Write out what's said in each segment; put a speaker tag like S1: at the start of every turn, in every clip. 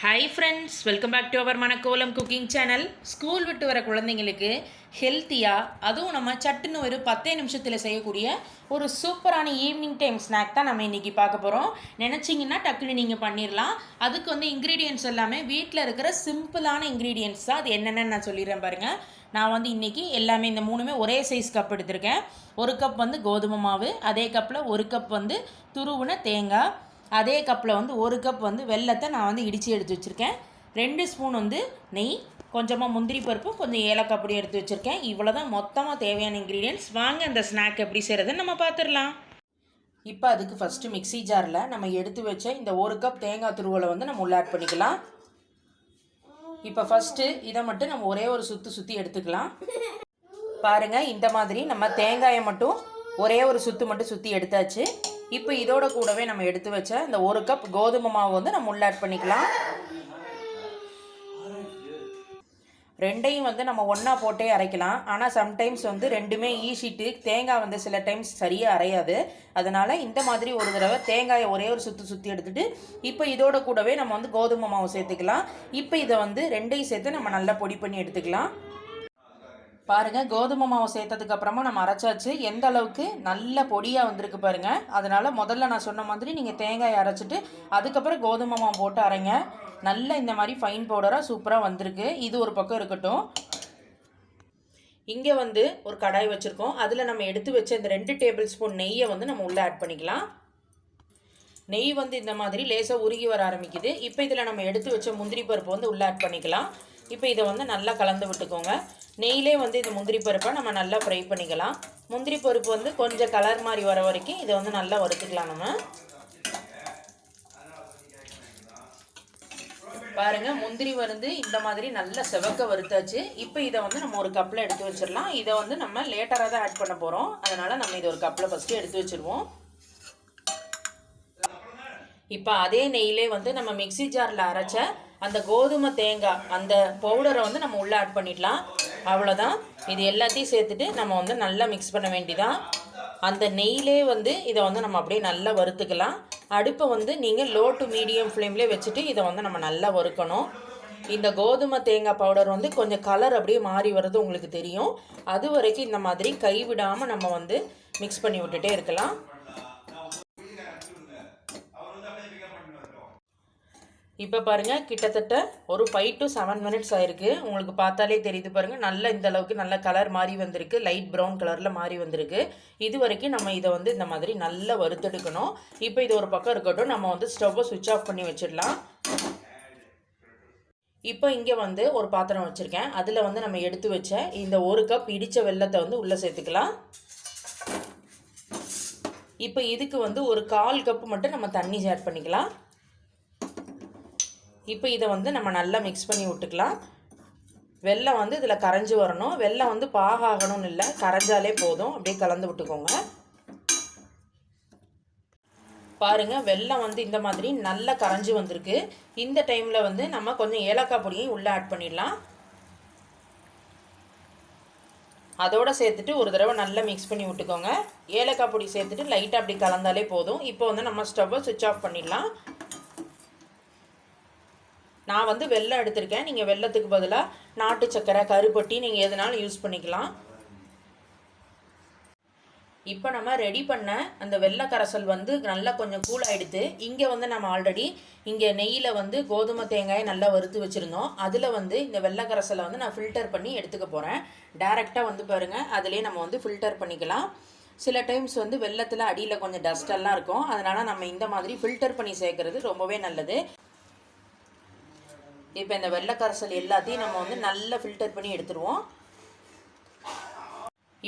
S1: Hi friends welcome back to our Manakkolam cooking channel school விட்டு வர குழந்தைங்களுக்கு ஹெல்த்தியாக அதுவும் நம்ம சட்டுன்னு ஒரு பத்தே நிமிஷத்தில் செய்யக்கூடிய ஒரு சூப்பரான ஈவினிங் டைம் ஸ்நாக் தான் நம்ம இன்றைக்கி பார்க்க போகிறோம் நினச்சிங்கன்னா டக்குன்னு நீங்கள் பண்ணிடலாம் அதுக்கு வந்து இன்க்ரீடியன்ஸ் எல்லாமே வீட்டில் இருக்கிற சிம்பிளான இன்க்ரீடியன்ஸ் தான். அது என்னென்னு நான் சொல்லிடுறேன் பாருங்கள் நான் வந்து இன்றைக்கி எல்லாமே இந்த மூணுமே ஒரே சைஸ் கப் எடுத்திருக்கேன். ஒரு கப் வந்து கோதுமை மாவு அதே கப்பில் ஒரு கப் வந்து துருவுன தேங்காய். அதே கப்பில் வந்து ஒரு கப் வந்து வெல்லத்தை நான் வந்து இடித்து எடுத்து வச்சுருக்கேன். ரெண்டு ஸ்பூன் வந்து நெய் கொஞ்சமாக முந்திரி பருப்பு கொஞ்சம் ஏலக்காய் பொடி எடுத்து வச்சுருக்கேன். இவ்வளோ தான் மொத்தமாக தேவையான இன்க்ரீடியன்ஸ் வாங்க அந்த ஸ்நாக் எப்படி செய்கிறதுன்னு நம்ம பார்த்துடலாம் இப்போ அதுக்கு ஃபஸ்ட்டு மிக்ஸி ஜாரில் நம்ம எடுத்து வச்ச இந்த ஒரு கப் தேங்காய் துருவலை வந்து நம்ம உள்ளாட் பண்ணிக்கலாம். இப்போ ஃபஸ்ட்டு இதை மட்டும் நம்ம ஒரே ஒரு சுற்றி சுற்றி எடுத்துக்கலாம். பாருங்கள் இந்த மாதிரி நம்ம தேங்காயை மட்டும் ஒரே ஒரு சுத்து மட்டும் சுற்றி எடுத்தாச்சு. இப்போ இதோட கூடவே நம்ம எடுத்து வச்ச இந்த ஒரு கப் கோதுமை மாவு வந்து நம்ம உள்ள ஆட் பண்ணிக்கலாம். ரெண்டையும் வந்து நம்ம ஒன்றா போட்டே அரைக்கலாம். ஆனால் சம்டைம்ஸ் வந்து ரெண்டுமே ஈஷிட்டு தேங்காய் வந்து சில டைம்ஸ் சரியாக அரையாது. அதனால் இந்த மாதிரி ஒரு தடவை தேங்காயை ஒரே ஒரு சுற்றி சுற்றி எடுத்துகிட்டு இப்போ இதோட கூடவே நம்ம வந்து கோதுமை மாவு சேர்த்துக்கலாம். இப்போ இதை வந்து ரெண்டையும் சேர்த்து நம்ம நல்லா பொடி பண்ணி எடுத்துக்கலாம். பாருங்கள் கோதுமை மாவு சேர்த்ததுக்கு அப்புறமா நம்ம அரைச்சாச்சு. எந்த அளவுக்கு? நல்ல பொடியாக வந்திருக்கு பாருங்கள் அதனால் முதல்ல நான் சொன்ன மாதிரி நீங்கள் தேங்காயை அரைச்சிட்டு அதுக்கப்புறம் கோதுமை மாவு போட்டு அரைங்க. நல்ல இந்த மாதிரி ஃபைன் பவுடராக சூப்பராக வந்திருக்கு. இது ஒரு பக்கம் இருக்கட்டும். இங்கே வந்து ஒரு கடாய் வச்சுருக்கோம். அதில் நம்ம எடுத்து வச்ச இந்த ரெண்டு டேபிள் ஸ்பூன் நெய்யை வந்து நம்ம உள்ளே ஆட் பண்ணிக்கலாம். நெய் வந்து இந்த மாதிரி லேசாக உருகி வர ஆரம்பிக்குது. இப்போ இதில் நம்ம எடுத்து வச்ச முந்திரி பருப்பு வந்து உள்ளே ஆட் பண்ணிக்கலாம். இப்போ இதை வந்து நல்லா கலந்து விட்டுக்கோங்க. நெய்லே வந்து இந்த முந்திரி பருப்பை நம்ம நல்லா ஃப்ரை பண்ணிக்கலாம். முந்திரி பருப்பு வந்து கொஞ்சம் கலர் மாதிரி வர வரைக்கும் இதை வந்து நல்லா வறுத்துக்கலாம் நம்ம. பாருங்கள் முந்திரி வந்து இந்த மாதிரி நல்லா செவக்க வறுத்தாச்சு. இப்போ இதை வந்து நம்ம ஒரு கப்பில் எடுத்து வச்சிடலாம். இதை வந்து நம்ம லேட்டராக தான் ஆட் பண்ண போகிறோம் அதனால் நம்ம இதை ஒரு கப்பில் ஃபஸ்ட்டு எடுத்து வச்சுருவோம். இப்போ அதே நெய்யிலே வந்து நம்ம மிக்சி ஜாரில் அரைச்ச அந்த கோதுமை தேங்காய் அந்த பவுடரை வந்து நம்ம உள்ளே ஆட் பண்ணிடலாம். அவ்வளோதான் இது எல்லாத்தையும் சேர்த்துட்டு நம்ம வந்து நல்லா மிக்ஸ் பண்ண வேண்டிதான் அந்த நெய்யிலே வந்து இதை வந்து நம்ம அப்படியே நல்லா வறுத்துக்கலாம். அடுப்பை வந்து நீங்கள் லோ டு மீடியம் ஃப்ளேம்லேயே வச்சுட்டு இதை வந்து நம்ம நல்லா வறுக்கணும். இந்த கோதுமை தேங்காய் பவுடர் வந்து கொஞ்சம் கலர் அப்படியே மாறி வர்றது உங்களுக்கு தெரியும். அது வரைக்கும் இந்த மாதிரி கைவிடாமல் நம்ம வந்து மிக்ஸ் பண்ணி விட்டுட்டே இருக்கலாம். இப்போ பாருங்கள் கிட்டத்தட்ட ஒரு ஃபைவ் டு செவன் மினிட்ஸ் ஆயிருக்கு. உங்களுக்கு பார்த்தாலே தெரியுது பாருங்கள் நல்ல இந்த அளவுக்கு நல்ல கலர் மாறி வந்திருக்கு. லைட் ப்ரௌன் கலரில் மாறி வந்திருக்கு. இது வரைக்கும் நம்ம இதை வந்து இந்த மாதிரி நல்லா வறுத்தெடுக்கணும். இப்போ இது ஒரு பக்கம் இருக்கட்டும் நம்ம வந்து ஸ்டவ்வை சுவிட்ச் ஆஃப் பண்ணி வச்சிடலாம். இப்போ இங்கே வந்து ஒரு பாத்திரம் வச்சுருக்கேன். அதில் வந்து நம்ம எடுத்து வச்ச இந்த ஒரு கப் இடித்த வெள்ளத்தை வந்து உள்ளே சேர்த்துக்கலாம். இப்போ இதுக்கு வந்து ஒரு கால் கப்பு மட்டும் நம்ம தண்ணி ஆட் பண்ணிக்கலாம். இப்போ இதை வந்து நம்ம நல்லா மிக்ஸ் பண்ணி விட்டுக்கலாம். வெள்ளம் வந்து இதில் கரைஞ்சி வரணும். வெள்ளம் வந்து பாகாகணும்னு இல்லை கரைஞ்சாலே போதும். அப்படியே கலந்து விட்டுக்கோங்க. பாருங்கள் வெள்ளம் வந்து இந்த மாதிரி நல்லா கரைஞ்சி வந்திருக்கு. இந்த டைமில் வந்து நம்ம கொஞ்சம் ஏலக்காய் பொடியும் உள்ளே ஆட் பண்ணிடலாம். அதோடு சேர்த்துட்டு ஒரு தடவை நல்லா மிக்ஸ் பண்ணி விட்டுக்கோங்க. ஏலக்காய் பொடி சேர்த்துட்டு லைட்டாக அப்படி கலந்தாலே போதும். இப்போ வந்து நம்ம ஸ்டவ்வை சுவிட்ச் ஆஃப் பண்ணிடலாம். நான் வந்து வெள்ளம் எடுத்திருக்கேன். நீங்கள் வெள்ளத்துக்கு பதிலாக நாட்டு சக்கரை கருப்பட்டி நீங்கள் எதுனாலும் யூஸ் பண்ணிக்கலாம். இப்போ நம்ம ரெடி பண்ண அந்த வெள்ளை கரைசல் வந்து நல்லா கொஞ்சம் கூல் ஆகிடுது இங்கே வந்து நம்ம ஆல்ரெடி இங்கே நெய்யில் வந்து கோதுமை தேங்காயை நல்லா வறுத்து வச்சுருந்தோம். அதில் வந்து இந்த வெள்ளை கரைசலை வந்து நான் ஃபில்டர் பண்ணி எடுத்துக்க போகிறேன் டேரெக்டாக வந்து பாருங்கள் அதிலே நம்ம வந்து ஃபில்டர் பண்ணிக்கலாம். சில டைம்ஸ் வந்து வெள்ளத்தில் அடியில் கொஞ்சம் டஸ்டெல்லாம் இருக்கும். அதனால் நம்ம இந்த மாதிரி ஃபில்டர் பண்ணி சேர்க்குறது ரொம்பவே நல்லது. இப்போ இந்த வெள்ளைக்கரசல் எல்லாத்தையும் நம்ம வந்து நல்லா ஃபில்டர் பண்ணி எடுத்துருவோம்.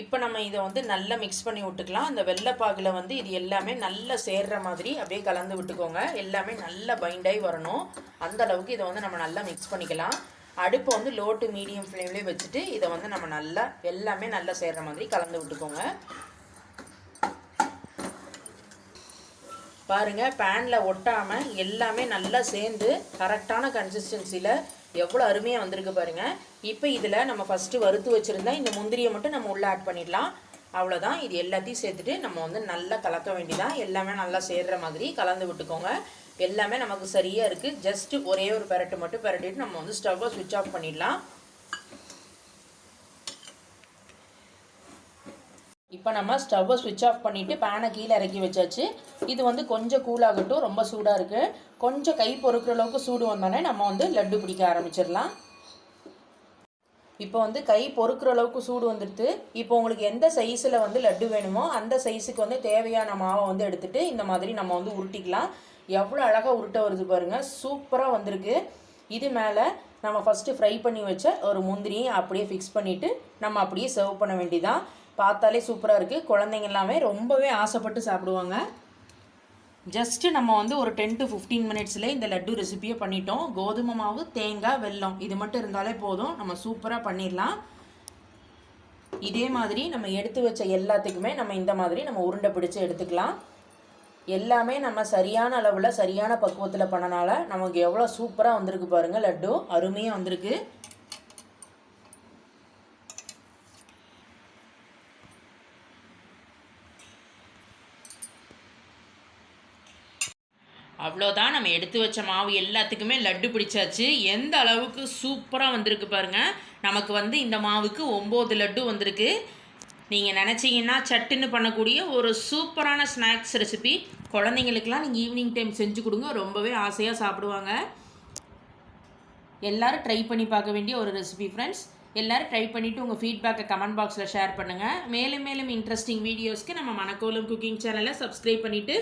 S1: இப்போ நம்ம இதை வந்து நல்லா மிக்ஸ் பண்ணி விட்டுக்கலாம். இந்த வெள்ளைப்பாகில் வந்து இது எல்லாமே நல்லா சேர்ற மாதிரி அப்படியே கலந்து விட்டுக்கோங்க. எல்லாமே நல்லா பைண்டாகி வரணும். அந்த அளவுக்கு இதை வந்து நம்ம நல்லா மிக்ஸ் பண்ணிக்கலாம். அடுப்பை வந்து லோ டு மீடியம் ஃப்ளேம்லேயே வச்சுட்டு இதை வந்து நம்ம நல்லா எல்லாமே நல்லா சேர்ற மாதிரி கலந்து விட்டுக்கோங்க. பாருங்கள் பேனில் ஒட்டாமல் எல்லாமே நல்லா சேர்ந்து கரெக்டான கன்சிஸ்டன்சியில் எவ்வளோ அருமையாக வந்திருக்கு பாருங்கள் இப்போ இதில் நம்ம ஃபஸ்ட்டு வறுத்து வச்சுருந்தா இந்த முந்திரியை மட்டும் நம்ம உள்ளே ஆட் பண்ணிடலாம். அவ்வளோதான் இது எல்லாத்தையும் சேர்த்துட்டு நம்ம வந்து நல்லா கலக்க வேண்டியதான் எல்லாமே நல்லா சேர்கிற மாதிரி கலந்து விட்டுக்கோங்க. எல்லாமே நமக்கு சரியாக இருக்குது ஜஸ்ட்டு ஒரே ஒரு பெரட்டு மட்டும் பெரட்டிட்டு நம்ம வந்து ஸ்டவ்வை சுவிட்ச் ஆஃப் பண்ணிடலாம். இப்போ நம்ம ஸ்டவ்வை சுவிட்ச் ஆஃப் பண்ணிவிட்டு பேனை கீழே இறக்கி வச்சாச்சு. இது வந்து கொஞ்சம் கூலாகட்டும் ரொம்ப சூடாக இருக்குது கொஞ்சம் கை பொறுக்கிற அளவுக்கு சூடு வந்தோடனே நம்ம வந்து லட்டு பிடிக்க ஆரம்பிச்சிடலாம். இப்போ வந்து கை பொறுக்கிற அளவுக்கு சூடு வந்துடுது இப்போ உங்களுக்கு எந்த சைஸில் வந்து லட்டு வேணுமோ அந்த சைஸுக்கு வந்து தேவையான மாவை வந்து எடுத்துகிட்டு இந்த மாதிரி நம்ம வந்து உருட்டிக்கலாம். எவ்வளோ அழகாக உருட்ட வருது பாருங்கள் சூப்பராக வந்திருக்கு. இது மேலே நம்ம ஃபஸ்ட்டு ஃப்ரை பண்ணி வச்ச ஒரு முந்திரியை அப்படியே ஃபிக்ஸ் பண்ணிவிட்டு நம்ம அப்படியே சர்வ் பண்ண வேண்டியதான் பார்த்தாலே சூப்பராக இருக்குது குழந்தைங்க எல்லாமே ரொம்பவே ஆசைப்பட்டு சாப்பிடுவாங்க. ஜஸ்ட்டு நம்ம வந்து ஒரு டென் டு ஃபிஃப்டீன் மினிட்ஸில் இந்த லட்டு ரெசிபியை பண்ணிட்டோம். கோதுமை மாவு தேங்காய் வெல்லம் இது மட்டும் இருந்தாலே போதும். நம்ம சூப்பராக பண்ணிடலாம். இதே மாதிரி நம்ம எடுத்து வச்ச எல்லாத்துக்குமே நம்ம இந்த மாதிரி நம்ம உருண்டை பிடிச்சு எடுத்துக்கலாம். எல்லாமே நம்ம சரியான அளவில் சரியான பக்குவத்தில் பண்ணனால நமக்கு எவ்வளோ சூப்பராக வந்திருக்கு பாருங்கள் லட்டு. அருமையாக வந்திருக்கு. அவ்வளோதான் நம்ம எடுத்து வச்ச மாவு எல்லாத்துக்குமே லட்டு பிடிச்சாச்சு. எந்த அளவுக்கு சூப்பராக வந்திருக்கு பாருங்கள் நமக்கு வந்து இந்த மாவுக்கு ஒம்பது லட்டு வந்திருக்கு. நீங்கள் நினச்சிங்கன்னா சட்டுன்னு பண்ணக்கூடிய ஒரு சூப்பரான ஸ்நாக்ஸ் ரெசிபி. குழந்தைங்களுக்கெல்லாம் நீங்கள் ஈவினிங் டைம் செஞ்சு கொடுங்க. ரொம்பவே ஆசையாக சாப்பிடுவாங்க. எல்லோரும் ட்ரை பண்ணி பார்க்க வேண்டிய ஒரு ரெசிபி ஃப்ரெண்ட்ஸ் எல்லோரும் ட்ரை பண்ணிவிட்டு உங்கள் ஃபீட்பேக்கை கமெண்ட் பாக்ஸில் ஷேர் பண்ணுங்கள் மேலும் மேலும் இன்ட்ரெஸ்டிங் வீடியோஸ்க்கு நம்ம மணக்கோலம் குக்கிங் சேனலை சப்ஸ்கிரைப் பண்ணிவிட்டு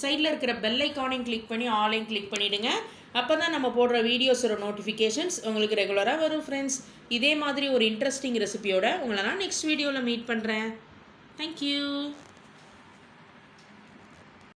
S1: சைடில் இருக்கிற பெல் ஐக்கானையும் கிளிக் பண்ணி ஆலையும் கிளிக் பண்ணிவிடுங்க அப்போ தான் நம்ம போடுற வீடியோஸோட நோட்டிஃபிகேஷன்ஸ் உங்களுக்கு ரெகுலராக வரும் ஃப்ரெண்ட்ஸ் இதே மாதிரி ஒரு இன்ட்ரெஸ்டிங் ரெசிபியோட உங்களை நான் நெக்ஸ்ட் வீடியோவில் மீட் பண்ணுறேன் தேங்க்யூ